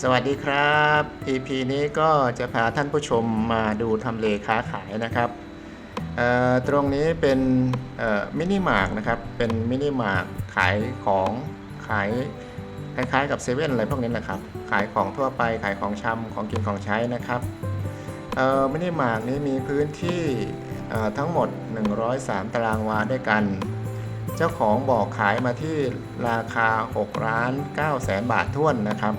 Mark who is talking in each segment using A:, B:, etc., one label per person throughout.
A: สวัสดีครับ EP นี้ก็จะพาท่านผู้ชมมาดูทำเลค้าขายนะครับตรงนี้เป็นมินิมาร์กนะครับ เป็นมินิมาร์กขายของขายคล้ายๆกับเซเว่นอะไรพวกนี้นะครับ ขายของทั่วไปขายของชำของกินของใช้นะครับมินิมาร์กนี้มีพื้นที่ทั้งหมด 103 ตารางวาด้วยกัน เจ้าของบอกขายมาที่ราคา 6 ล้าน9แสนบาทท้วนนะครับ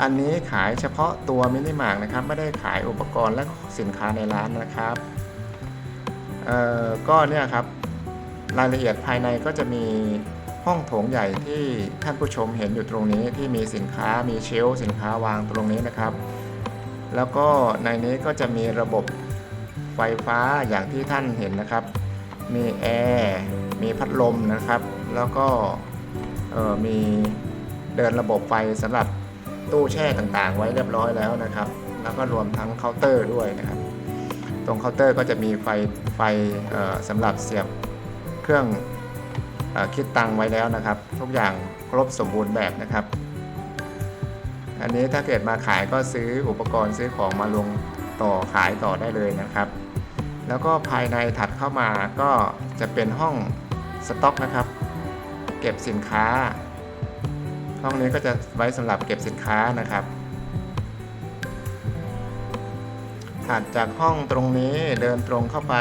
A: อันนี้ขายเฉพาะตัวมินิมาร์กนะครับ ไม่ได้ขายอุปกรณ์และสินค้าในร้านนะครับเอ่อก็เนี่ยครับรายละเอียดภายในก็จะมีห้องโถงใหญ่ที่ท่านผู้ชมเห็นอยู่ตรงนี้ที่มีสินค้ามีเชลสินค้าวางตรงนี้นะครับ แล้วก็ในนี้ก็จะมีระบบไฟฟ้าอย่างที่ท่านเห็นนะครับ มีแอร์มีพัดลมนะครับ แล้วก็มีเดินระบบไฟสำหรับ ตู้แช่ต่างๆ ไว้เรียบร้อยแล้วนะครับ แล้วก็รวมทั้งเคาน์เตอร์ด้วยนะครับ ตรงเคาน์เตอร์ก็จะมีไฟไฟสำหรับเสียบเครื่องอคิดตังไว้แล้วนะครับ ทุกอย่างครบสมบูรณ์แบบนะครับ อันนี้ถ้าเกิดมาขายก็ซื้ออุปกรณ์ซื้อของมาลงต่อขายต่อได้เลยนะครับ แล้วก็ภายในถัดเข้ามาก็จะเป็นห้องสต็อกนะครับ เก็บสินค้า ห้องนี้ก็จะไว้สำหรับเก็บสินค้านะครับถัดจากห้องตรงนี้เดินตรงเข้าไป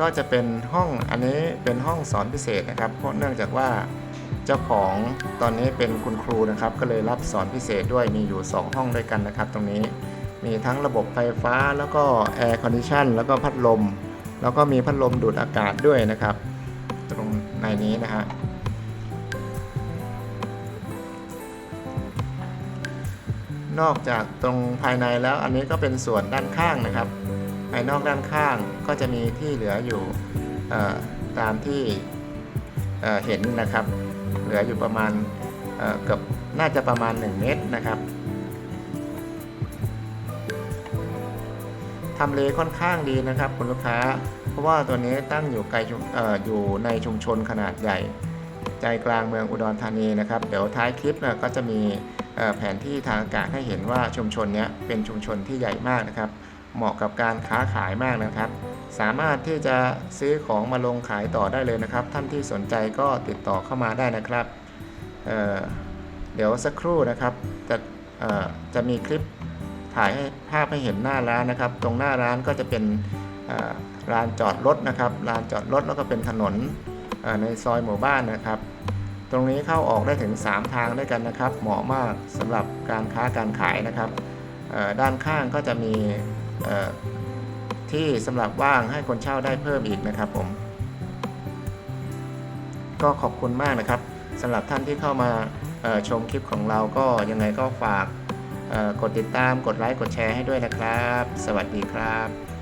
A: ก็จะเป็นห้องอันนี้เป็นห้องสอนพิเศษนะครับ เพราะเนื่องจากว่าเจ้าของตอนนี้เป็นคุณครูนะครับ ก็เลยรับสอนพิเศษด้วยมีอยู่ 2 ห้องด้วยกันนะครับ ตรงนี้มีทั้งระบบไฟฟ้าแล้วก็แอร์คอนดิชันแล้วก็พัดลม แล้วก็มีพัดลมดูดอากาศด้วยนะครับ ตรงในนี้นะฮะ นอกจากตรงภายในแล้วอันนี้ก็เป็นส่วนด้านข้างนะครับ ภายนอกด้านข้างก็จะมีที่เหลืออยู่ตามที่เห็นนะครับ เหลืออยู่ประมาณเกือบน่าจะประมาณ 1 เมตรนะครับทำเลค่อนข้างดีนะครับ คุณลูกค้า เพราะว่าตัวนี้ตั้งอยู่ไกลออยู่ในชุมชนขนาดใหญ่ ใจกลางเมืองอุดรธานีนะครับ เดี๋ยวท้ายคลิปนะก็จะมีแผนที่ทางอากาศให้เห็นว่าชุมชนนี้เป็นชุมชนที่ใหญ่มากนะครับ เหมาะกับการค้าขายมากนะครับ สามารถที่จะซื้อของมาลงขายต่อได้เลยนะครับ ท่านที่สนใจก็ติดต่อเข้ามาได้นะครับเเดี๋ยวสักครู่นะครับจะจะมีคลิปถ่ายให้ภาพให้เห็นหน้าร้านนะครับ ตรงหน้าร้านก็จะเป็นลานจอดรถนะครับลานจอดรถแล้วก็เป็นถนน ในซอยหมู่บ้านนะครับ ตรงนี้เข้าออกได้ถึง 3 ทางด้วยกันนะครับ เหมาะมากสำหรับการค้าการขายนะครับ ด้านข้างก็จะมีที่สำหรับว่างให้คนเช่าได้เพิ่มอีกนะครับผม ก็ขอบคุณมากนะครับสำหรับท่านที่เข้ามาชมคลิปของเราก็ยังไงก็ฝากกดติดตามกดไลค์กดแชร์ให้ด้วยนะครับ สวัสดีครับ